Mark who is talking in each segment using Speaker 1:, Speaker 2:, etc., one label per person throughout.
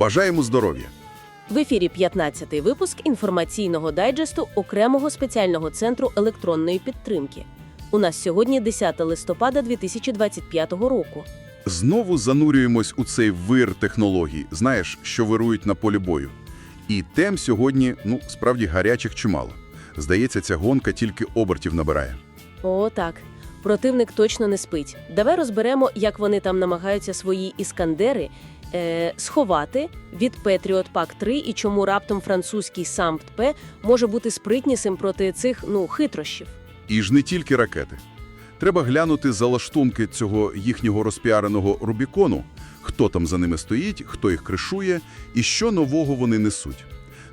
Speaker 1: Бажаємо здоров'я!
Speaker 2: В ефірі 15-й випуск інформаційного дайджесту окремого спеціального центру електронної підтримки. У нас сьогодні 10 листопада 2025 року.
Speaker 1: Знову занурюємось у цей вир технологій, знаєш, що вирують на полі бою. І тем сьогодні, ну, справді гарячих чимало. Здається, ця гонка тільки обертів набирає.
Speaker 2: О, так. Противник точно не спить. Давай розберемо, як вони там намагаються свої іскандери е, сховати від Patriot Pack 3 і чому раптом французький САМПТ-П може бути спритнісим проти цих, ну, хитрощів.
Speaker 1: І ж не тільки ракети. Треба глянути за лаштунки цього їхнього розпіареного Рубікону, хто там за ними стоїть, хто їх кришує і що нового вони несуть.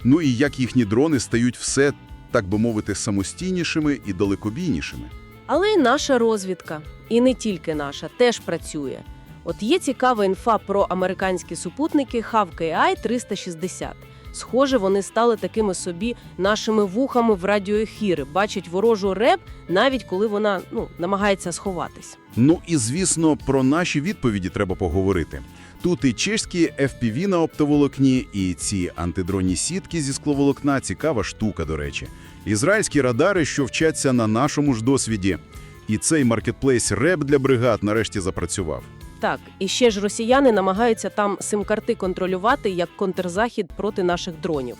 Speaker 1: Ну і як їхні дрони стають все, так би мовити, самостійнішими і далекобійнішими.
Speaker 2: Але й наша розвідка, і не тільки наша, теж працює. От є цікава інфа про американські супутники HAV-KI 360. Схоже, вони стали такими собі нашими вухами в радіоефіри, бачать ворожу реп, навіть коли вона ну, намагається сховатись.
Speaker 1: Ну і, звісно, про наші відповіді треба поговорити. Тут і чешські FPV на оптоволокні, і ці антидронні сітки зі скловолокна – цікава штука, до речі. Ізраїльські радари, що вчаться на нашому ж досвіді. І цей маркетплейс РЕП для бригад нарешті запрацював.
Speaker 2: Так, і ще ж росіяни намагаються там сим-карти контролювати як контрзахід проти наших дронів.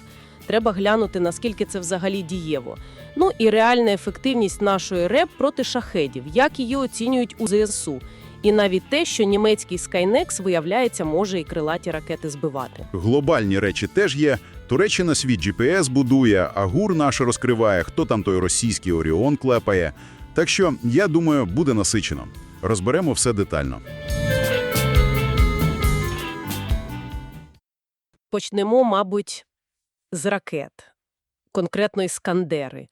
Speaker 2: Треба глянути, наскільки це взагалі дієво. Ну і реальна ефективність нашої РЕП проти шахедів, як її оцінюють у ЗСУ. І навіть те, що німецький Skynex, виявляється, може і крилаті ракети збивати.
Speaker 1: Глобальні речі теж є. Туреччина свій GPS будує, а ГУР наш розкриває, хто там той російський Оріон клепає. Так що, я думаю, буде насичено. Розберемо все детально.
Speaker 2: Почнемо, мабуть, з ракет, конкретно іскандери.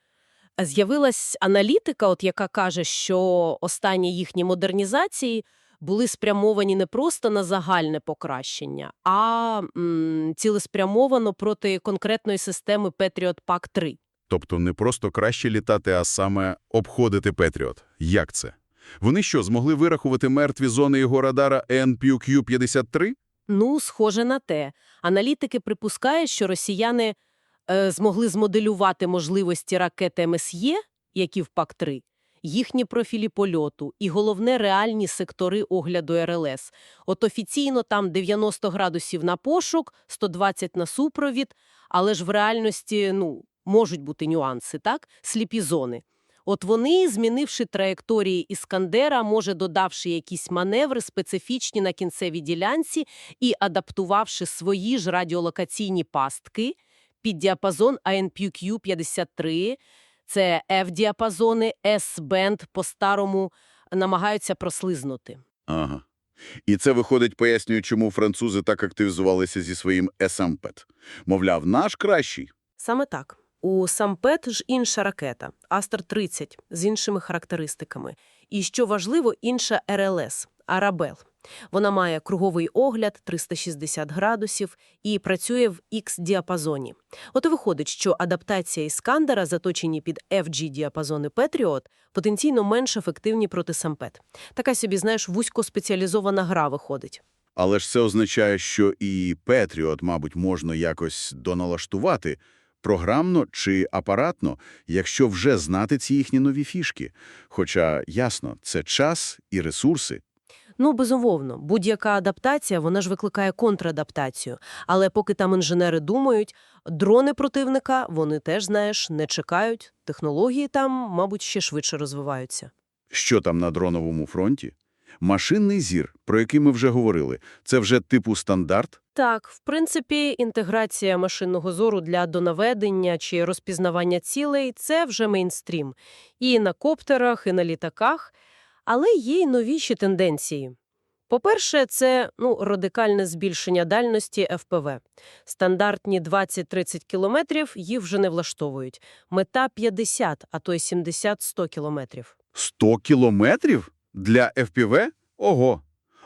Speaker 2: З'явилась аналітика, от яка каже, що останні їхні модернізації були спрямовані не просто на загальне покращення, а м, цілеспрямовано проти конкретної системи Patriot Pack 3.
Speaker 1: Тобто не просто краще літати, а саме обходити Петріот. Як це? Вони що, змогли вирахувати мертві зони його радара NPQ-53?
Speaker 2: Ну, схоже на те. Аналітики припускають, що росіяни е, змогли змоделювати можливості ракет МСЄ, які в ПАК-3, їхні профілі польоту і, головне, реальні сектори огляду РЛС. От офіційно там 90 градусів на пошук, 120 на супровід, але ж в реальності, ну, можуть бути нюанси, так? Сліпі зони. От вони, змінивши траєкторії Іскандера, може додавши якісь маневри специфічні на кінцевій ділянці і адаптувавши свої ж радіолокаційні пастки під діапазон ANPQ-53, це F-діапазони, S-бенд по-старому намагаються прослизнути.
Speaker 1: Ага. І це, виходить, пояснює, чому французи так активізувалися зі своїм СМПЕТ. Мовляв, наш кращий.
Speaker 2: Саме так. У Сампет ж інша ракета – Астер-30 з іншими характеристиками. І, що важливо, інша РЛС – Арабел. Вона має круговий огляд 360 градусів і працює в X-діапазоні. От і виходить, що адаптація Іскандера, заточені під FG-діапазони Patriot, потенційно менш ефективні проти Сампет. Така собі, знаєш, вузькоспеціалізована гра виходить.
Speaker 1: Але ж це означає, що і Петріот, мабуть, можна якось доналаштувати програмно чи апаратно, якщо вже знати ці їхні нові фішки. Хоча, ясно, це час і ресурси.
Speaker 2: Ну, безумовно, будь-яка адаптація, вона ж викликає контрадаптацію. Але поки там інженери думають, дрони противника, вони теж, знаєш, не чекають. Технології там, мабуть, ще швидше розвиваються.
Speaker 1: Що там на дроновому фронті? Машинний зір, про який ми вже говорили, це вже типу стандарт?
Speaker 2: Так, в принципі, інтеграція машинного зору для донаведення чи розпізнавання цілей – це вже мейнстрім. І на коптерах, і на літаках. Але є й новіші тенденції. По-перше, це ну, радикальне збільшення дальності ФПВ. Стандартні 20-30 кілометрів їх вже не влаштовують. Мета 50, а то й 70-100 кілометрів.
Speaker 1: 100 кілометрів? Для FPV? Ого!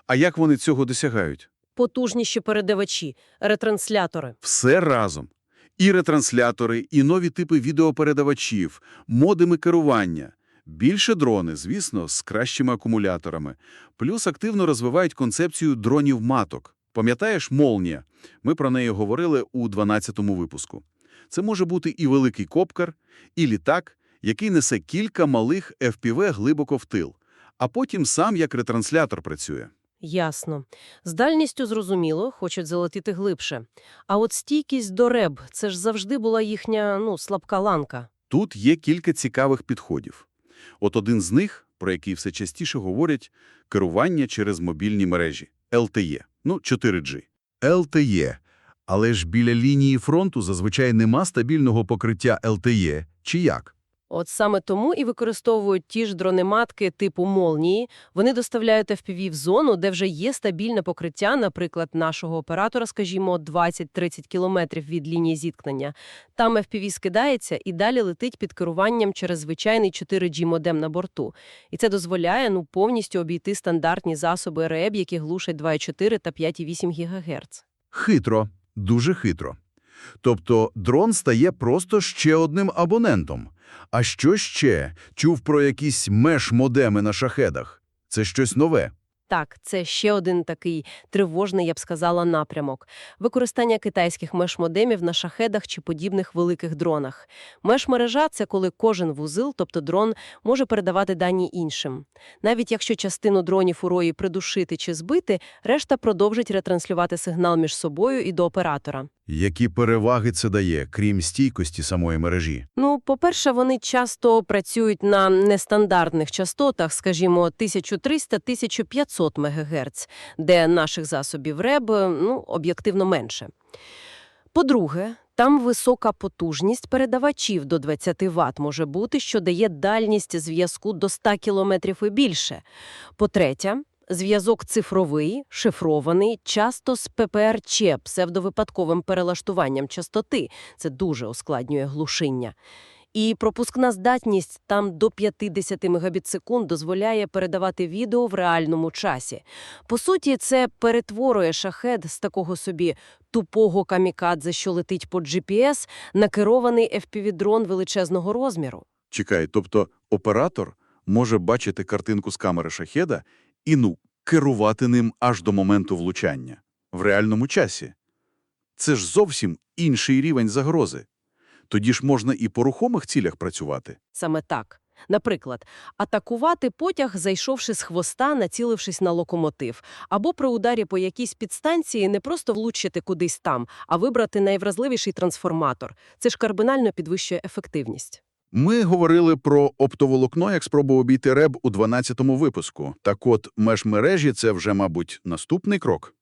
Speaker 1: А як вони цього досягають?
Speaker 2: Потужніші передавачі, ретранслятори.
Speaker 1: Все разом. І ретранслятори, і нові типи відеопередавачів, модеми керування. Більше дрони, звісно, з кращими акумуляторами. Плюс активно розвивають концепцію дронів-маток. Пам'ятаєш «Молнія»? Ми про неї говорили у 12-му випуску. Це може бути і великий копкар, і літак, який несе кілька малих FPV глибоко в тил, а потім сам як ретранслятор працює.
Speaker 2: Ясно. З дальністю зрозуміло, хочуть залетіти глибше. А от стійкість до РЕБ – це ж завжди була їхня, ну, слабка ланка.
Speaker 1: Тут є кілька цікавих підходів. От один з них, про який все частіше говорять, керування через мобільні мережі – LTE, ну 4G. LTE. Але ж біля лінії фронту зазвичай нема стабільного покриття LTE, чи як?
Speaker 2: От саме тому і використовують ті ж дронематки типу «Молнії». Вони доставляють FPV в зону, де вже є стабільне покриття, наприклад, нашого оператора, скажімо, 20-30 кілометрів від лінії зіткнення. Там FPV скидається і далі летить під керуванням через звичайний 4G-модем на борту. І це дозволяє ну, повністю обійти стандартні засоби РЕБ, які глушать 2,4 та 5,8 ГГц.
Speaker 1: Хитро, дуже хитро. Тобто дрон стає просто ще одним абонентом. А що ще? Чув про якісь меш-модеми на шахедах. Це щось нове.
Speaker 2: Так, це ще один такий тривожний, я б сказала, напрямок. Використання китайських меш-модемів на шахедах чи подібних великих дронах. Меш-мережа – це коли кожен вузил, тобто дрон, може передавати дані іншим. Навіть якщо частину дронів у рої придушити чи збити, решта продовжить ретранслювати сигнал між собою і до оператора.
Speaker 1: Які переваги це дає, крім стійкості самої мережі?
Speaker 2: Ну, по-перше, вони часто працюють на нестандартних частотах, скажімо, 1300-1500 МГц, де наших засобів РЕБ, ну, об'єктивно менше. По-друге, там висока потужність передавачів до 20 Вт може бути, що дає дальність зв'язку до 100 км і більше. По-третє, зв'язок цифровий, шифрований, часто з ППРЧ, псевдовипадковим перелаштуванням частоти. Це дуже ускладнює глушиння. І пропускна здатність там до 50 Мбіт секунд дозволяє передавати відео в реальному часі. По суті, це перетворює шахед з такого собі тупого камікадзе, що летить по GPS, на керований FPV-дрон величезного розміру.
Speaker 1: Чекай, тобто оператор може бачити картинку з камери шахеда і, ну, керувати ним аж до моменту влучання. В реальному часі. Це ж зовсім інший рівень загрози. Тоді ж можна і по рухомих цілях працювати.
Speaker 2: Саме так. Наприклад, атакувати потяг, зайшовши з хвоста, націлившись на локомотив, або при ударі по якійсь підстанції не просто влучити кудись там, а вибрати найвразливіший трансформатор. Це ж кардинально підвищує ефективність.
Speaker 1: Ми говорили про оптоволокно як спробу обійти РЕБ у 12-му випуску. Так от, межмережі – це вже, мабуть, наступний крок.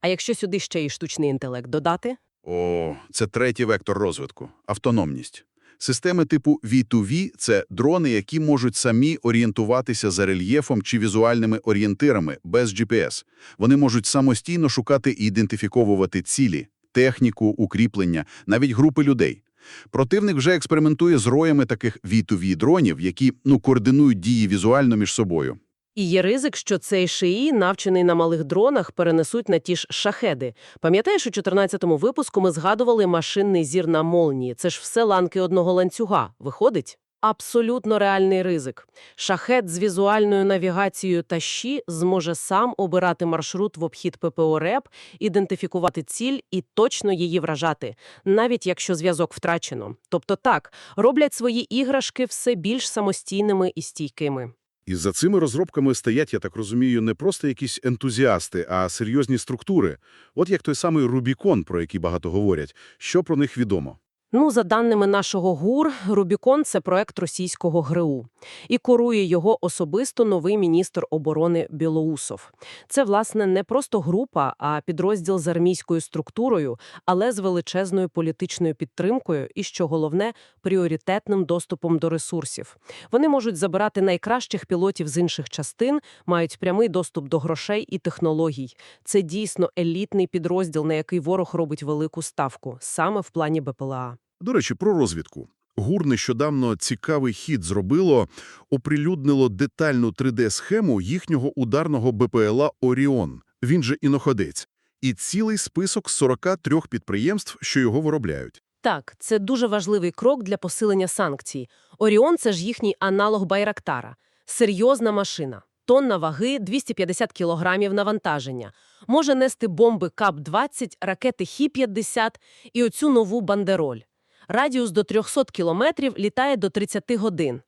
Speaker 2: А якщо сюди ще й штучний інтелект додати?
Speaker 1: О, це третій вектор розвитку – автономність. Системи типу V2V – це дрони, які можуть самі орієнтуватися за рельєфом чи візуальними орієнтирами без GPS. Вони можуть самостійно шукати і ідентифіковувати цілі, техніку, укріплення, навіть групи людей. Противник вже експериментує з роями таких V2V дронів, які ну, координують дії візуально між собою.
Speaker 2: І є ризик, що цей шиї, навчений на малих дронах, перенесуть на ті ж шахеди. Пам'ятаєш, у 14-му випуску ми згадували машинний зір на молнії. Це ж все ланки одного ланцюга. Виходить? Абсолютно реальний ризик. Шахет з візуальною навігацією та щі зможе сам обирати маршрут в обхід ППО РЕП, ідентифікувати ціль і точно її вражати, навіть якщо зв'язок втрачено. Тобто так, роблять свої іграшки все більш самостійними і стійкими.
Speaker 3: І за цими розробками стоять, я так розумію, не просто якісь ентузіасти, а серйозні структури. От як той самий Рубікон, про який багато говорять. Що про них відомо?
Speaker 2: Ну, за даними нашого ГУР, Рубікон – це проект російського ГРУ. І курує його особисто новий міністр оборони Білоусов. Це, власне, не просто група, а підрозділ з армійською структурою, але з величезною політичною підтримкою і, що головне, пріоритетним доступом до ресурсів. Вони можуть забирати найкращих пілотів з інших частин, мають прямий доступ до грошей і технологій. Це дійсно елітний підрозділ, на який ворог робить велику ставку, саме в плані БПЛА.
Speaker 3: До речі, про розвідку. ГУР нещодавно цікавий хід зробило, оприлюднило детальну 3D-схему їхнього ударного БПЛА «Оріон», він же іноходець, і цілий список з 43 підприємств, що його виробляють.
Speaker 2: Так, це дуже важливий крок для посилення санкцій. Оріон – це ж їхній аналог Байрактара. Серйозна машина. тонна ваги, 250 кілограмів навантаження. Може нести бомби КАП-20, ракети Хі-50 і оцю нову бандероль. Радіус до 300 кілометрів літає до 30 годин.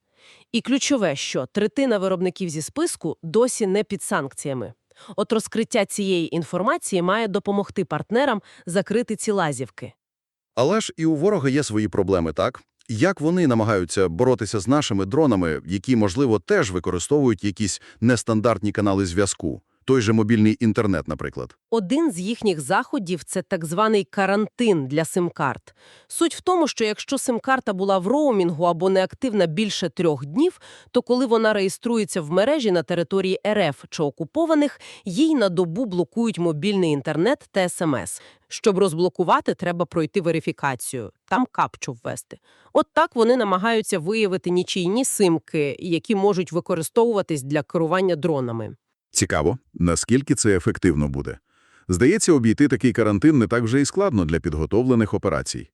Speaker 2: І ключове, що третина виробників зі списку досі не під санкціями. От розкриття цієї інформації має допомогти партнерам закрити ці лазівки.
Speaker 3: Але ж і у ворога є свої проблеми, так? Як вони намагаються боротися з нашими дронами, які, можливо, теж використовують якісь нестандартні канали зв'язку? Той же мобільний інтернет, наприклад.
Speaker 2: Один з їхніх заходів – це так званий карантин для сим-карт. Суть в тому, що якщо сим-карта була в роумінгу або неактивна більше трьох днів, то коли вона реєструється в мережі на території РФ чи окупованих, їй на добу блокують мобільний інтернет та СМС. Щоб розблокувати, треба пройти верифікацію, там капчу ввести. От так вони намагаються виявити нічийні симки, які можуть використовуватись для керування дронами.
Speaker 1: Цікаво, наскільки це ефективно буде. Здається, обійти такий карантин не так вже і складно для підготовлених операцій.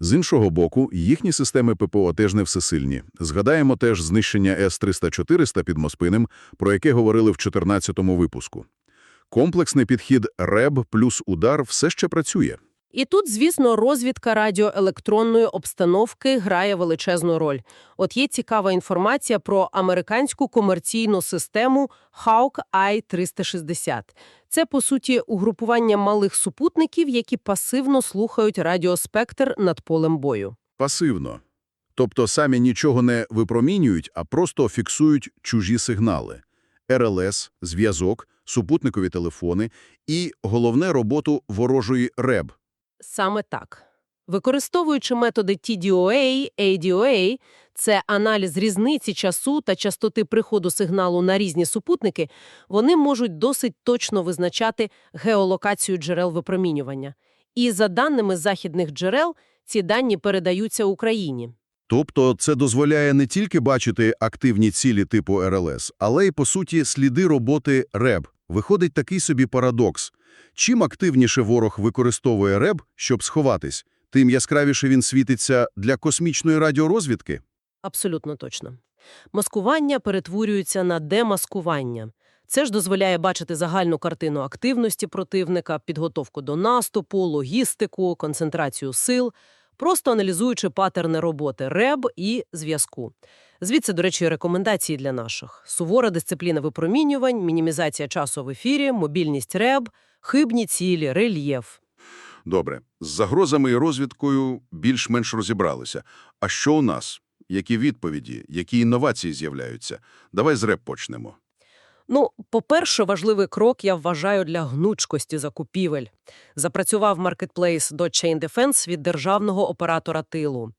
Speaker 1: З іншого боку, їхні системи ППО теж не всесильні. Згадаємо теж знищення С-300-400 під Моспинем, про яке говорили в 14-му випуску. Комплексний підхід РЕБ плюс удар все ще працює.
Speaker 2: І тут, звісно, розвідка радіоелектронної обстановки грає величезну роль. От є цікава інформація про американську комерційну систему Hawk-Eye 360. Це, по суті, угрупування малих супутників, які пасивно слухають радіоспектр над полем бою.
Speaker 1: Пасивно. Тобто самі нічого не випромінюють, а просто фіксують чужі сигнали. РЛС, зв'язок, супутникові телефони і, головне, роботу ворожої РЕБ.
Speaker 2: Саме так. Використовуючи методи TDOA, ADOA – це аналіз різниці часу та частоти приходу сигналу на різні супутники, вони можуть досить точно визначати геолокацію джерел випромінювання. І за даними західних джерел, ці дані передаються Україні.
Speaker 1: Тобто це дозволяє не тільки бачити активні цілі типу РЛС, але й, по суті, сліди роботи РЕБ. Виходить такий собі парадокс. Чим активніше ворог використовує РЕБ, щоб сховатись, тим яскравіше він світиться для космічної радіорозвідки?
Speaker 2: Абсолютно точно. Маскування перетворюється на демаскування. Це ж дозволяє бачити загальну картину активності противника, підготовку до наступу, логістику, концентрацію сил, просто аналізуючи патерни роботи РЕБ і зв'язку. Звідси, до речі, рекомендації для наших. Сувора дисципліна випромінювань, мінімізація часу в ефірі, мобільність РЕБ, хибні цілі, рельєф.
Speaker 3: Добре. З загрозами і розвідкою більш-менш розібралися. А що у нас? Які відповіді? Які інновації з'являються? Давай з РЕБ почнемо.
Speaker 2: Ну, по-перше, важливий крок я вважаю для гнучкості закупівель. Запрацював маркетплейс до Chain Defense від державного оператора тилу.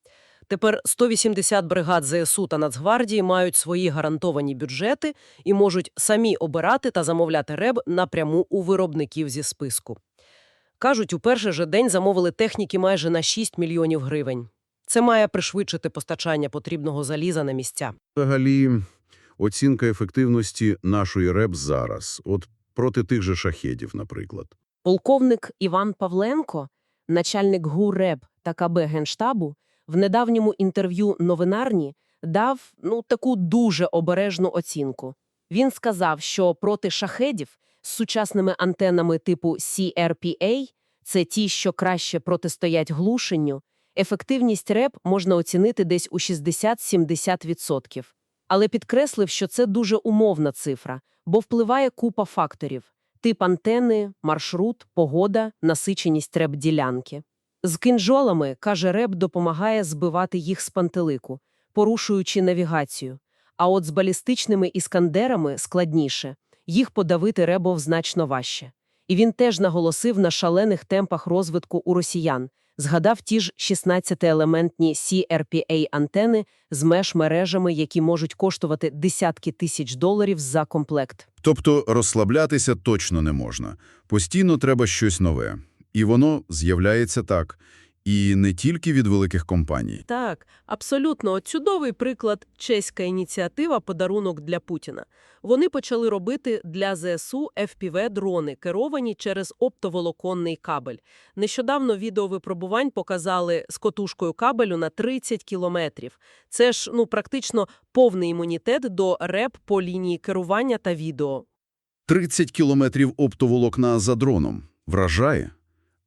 Speaker 2: Тепер 180 бригад ЗСУ та Нацгвардії мають свої гарантовані бюджети і можуть самі обирати та замовляти РЕБ напряму у виробників зі списку. Кажуть, у перший же день замовили техніки майже на 6 мільйонів гривень. Це має пришвидшити постачання потрібного заліза на місця.
Speaker 1: Взагалі, оцінка ефективності нашої РЕБ зараз, от проти тих же шахедів, наприклад.
Speaker 2: Полковник Іван Павленко, начальник ГУ РЕБ та КБ Генштабу, в недавньому інтерв'ю новинарні дав ну таку дуже обережну оцінку. Він сказав, що проти шахедів з сучасними антенами типу CRPA – це ті, що краще протистоять глушенню, ефективність РЕБ можна оцінити десь у 60-70%. Але підкреслив, що це дуже умовна цифра, бо впливає купа факторів – тип антени, маршрут, погода, насиченість реб-ділянки. З кинжолами, каже реб, допомагає збивати їх з пантелику, порушуючи навігацію. А от з балістичними іскандерами складніше. Їх подавити ребов значно важче. І він теж наголосив на шалених темпах розвитку у росіян. Згадав ті ж 16-елементні CRPA-антени з меж-мережами, які можуть коштувати десятки тисяч доларів за комплект.
Speaker 1: Тобто розслаблятися точно не можна. Постійно треба щось нове. І воно з'являється так. І не тільки від великих компаній.
Speaker 2: Так, абсолютно. Чудовий приклад – чеська ініціатива «Подарунок для Путіна». Вони почали робити для ЗСУ FPV-дрони, керовані через оптоволоконний кабель. Нещодавно відео випробувань показали з котушкою кабелю на 30 кілометрів. Це ж, ну, практично повний імунітет до РЕП по лінії керування та відео.
Speaker 1: 30 кілометрів оптоволокна за дроном. Вражає.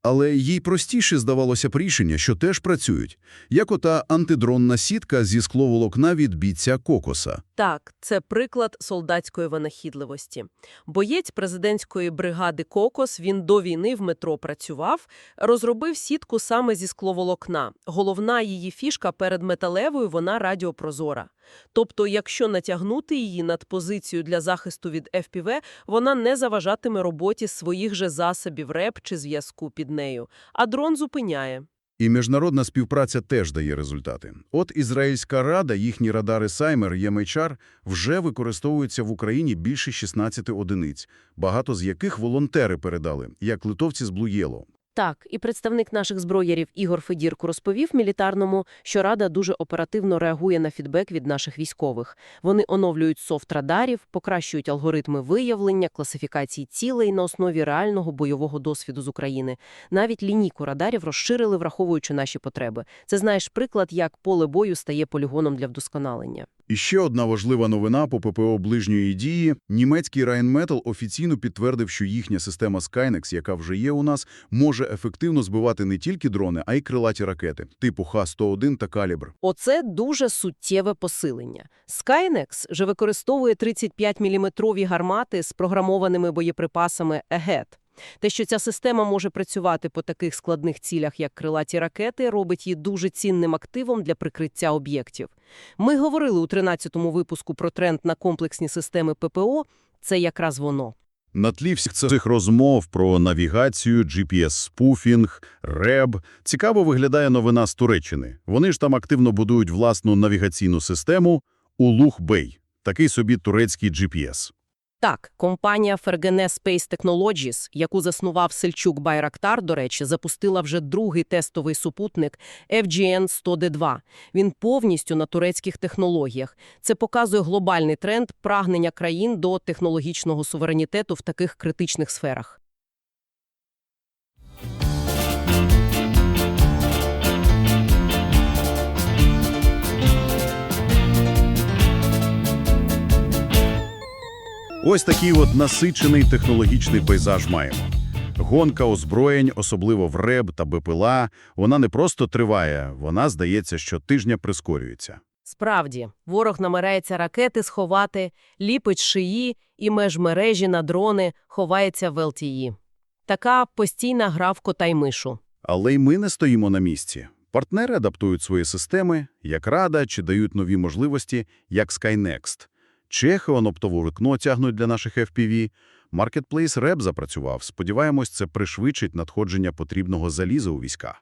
Speaker 1: Але їй простіше здавалося б рішення, що теж працюють, як ота антидронна сітка зі скловолокна від бійця Кокоса.
Speaker 2: Так, це приклад солдатської винахідливості. Боєць президентської бригади «Кокос», він до війни в метро працював, розробив сітку саме зі скловолокна. Головна її фішка перед металевою, вона радіопрозора. Тобто, якщо натягнути її над позицію для захисту від FPV, вона не заважатиме роботі своїх же засобів РЕП чи зв'язку під нею, а дрон зупиняє.
Speaker 1: І міжнародна співпраця теж дає результати. От Ізраїльська рада, їхні радари Саймер, ЄМХР вже використовуються в Україні більше 16 одиниць, багато з яких волонтери передали, як литовці з Блуєло.
Speaker 2: Так, і представник наших зброярів Ігор Федірко розповів мілітарному, що Рада дуже оперативно реагує на фідбек від наших військових. Вони оновлюють софт радарів, покращують алгоритми виявлення, класифікації цілей на основі реального бойового досвіду з України. Навіть лінійку радарів розширили, враховуючи наші потреби. Це, знаєш, приклад, як поле бою стає полігоном для вдосконалення.
Speaker 1: І ще одна важлива новина по ППО ближньої дії. Німецький Rheinmetall офіційно підтвердив, що їхня система Skynex, яка вже є у нас, може ефективно збивати не тільки дрони, а й крилаті ракети, типу Х-101 та «Калібр».
Speaker 2: Оце дуже суттєве посилення. Skynex же використовує 35-мм гармати з програмованими боєприпасами ЕГЕТ. Те, що ця система може працювати по таких складних цілях, як крилаті ракети, робить її дуже цінним активом для прикриття об'єктів. Ми говорили у 13-му випуску про тренд на комплексні системи ППО. Це якраз воно.
Speaker 1: На тлі всіх цих розмов про навігацію, GPS-спуфінг, РЕБ цікаво виглядає новина з Туреччини. Вони ж там активно будують власну навігаційну систему Улух-Бей, такий собі турецький GPS.
Speaker 2: Так, компанія Fergene Space Technologies, яку заснував Сельчук Байрактар, до речі, запустила вже другий тестовий супутник FGN-100D2. Він повністю на турецьких технологіях. Це показує глобальний тренд прагнення країн до технологічного суверенітету в таких критичних сферах.
Speaker 1: Ось такий от насичений технологічний пейзаж маємо. Гонка озброєнь, особливо в РЕБ та БПЛА, вона не просто триває, вона, здається, щотижня прискорюється.
Speaker 2: Справді, ворог намирається ракети сховати, ліпить шиї і межмережі на дрони ховається в ЛТІ. Така постійна гра в кота й мишу.
Speaker 1: Але й ми не стоїмо на місці. Партнери адаптують свої системи, як Рада, чи дають нові можливості, як SkyNext. Чехи оптову вікно тягнуть для наших FPV. Marketplace Rep запрацював. Сподіваємось, це пришвидшить надходження потрібного заліза у війська.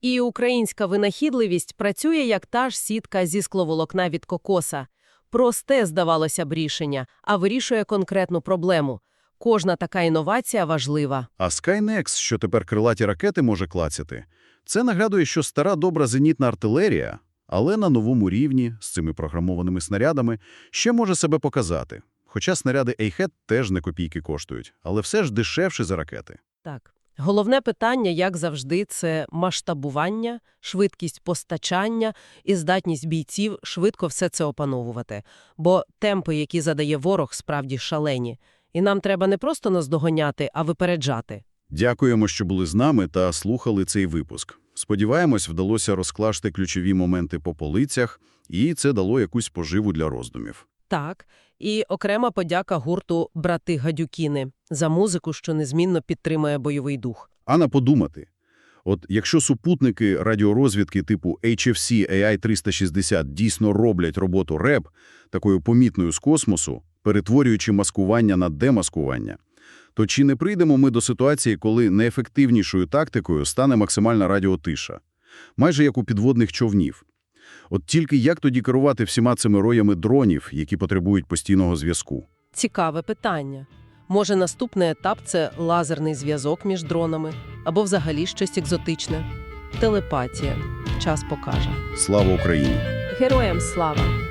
Speaker 2: І українська винахідливість працює як та ж сітка зі скловолокна від кокоса. Просте, здавалося б, рішення, а вирішує конкретну проблему. Кожна така інновація важлива.
Speaker 1: А SkyNext, що тепер крилаті ракети може клацяти, це нагадує, що стара добра зенітна артилерія, але на новому рівні, з цими програмованими снарядами, ще може себе показати. Хоча снаряди Ейхет теж не копійки коштують, але все ж дешевше за ракети.
Speaker 2: Так. Головне питання, як завжди, це масштабування, швидкість постачання і здатність бійців швидко все це опановувати. Бо темпи, які задає ворог, справді шалені. І нам треба не просто наздоганяти, а випереджати.
Speaker 1: Дякуємо, що були з нами та слухали цей випуск. Сподіваємось, вдалося розкласти ключові моменти по полицях, і це дало якусь поживу для роздумів.
Speaker 2: Так, і окрема подяка гурту «Брати Гадюкіни» за музику, що незмінно підтримує бойовий дух.
Speaker 1: А на подумати. От якщо супутники радіорозвідки типу HFC AI-360 дійсно роблять роботу РЕБ, такою помітною з космосу, перетворюючи маскування на демаскування, то чи не прийдемо ми до ситуації, коли неефективнішою тактикою стане максимальна радіотиша? Майже як у підводних човнів. От тільки як тоді керувати всіма цими роями дронів, які потребують постійного зв'язку?
Speaker 2: Цікаве питання. Може, наступний етап – це лазерний зв'язок між дронами? Або взагалі щось екзотичне? телепатія. Час покаже.
Speaker 1: Слава Україні!
Speaker 2: Героям слава!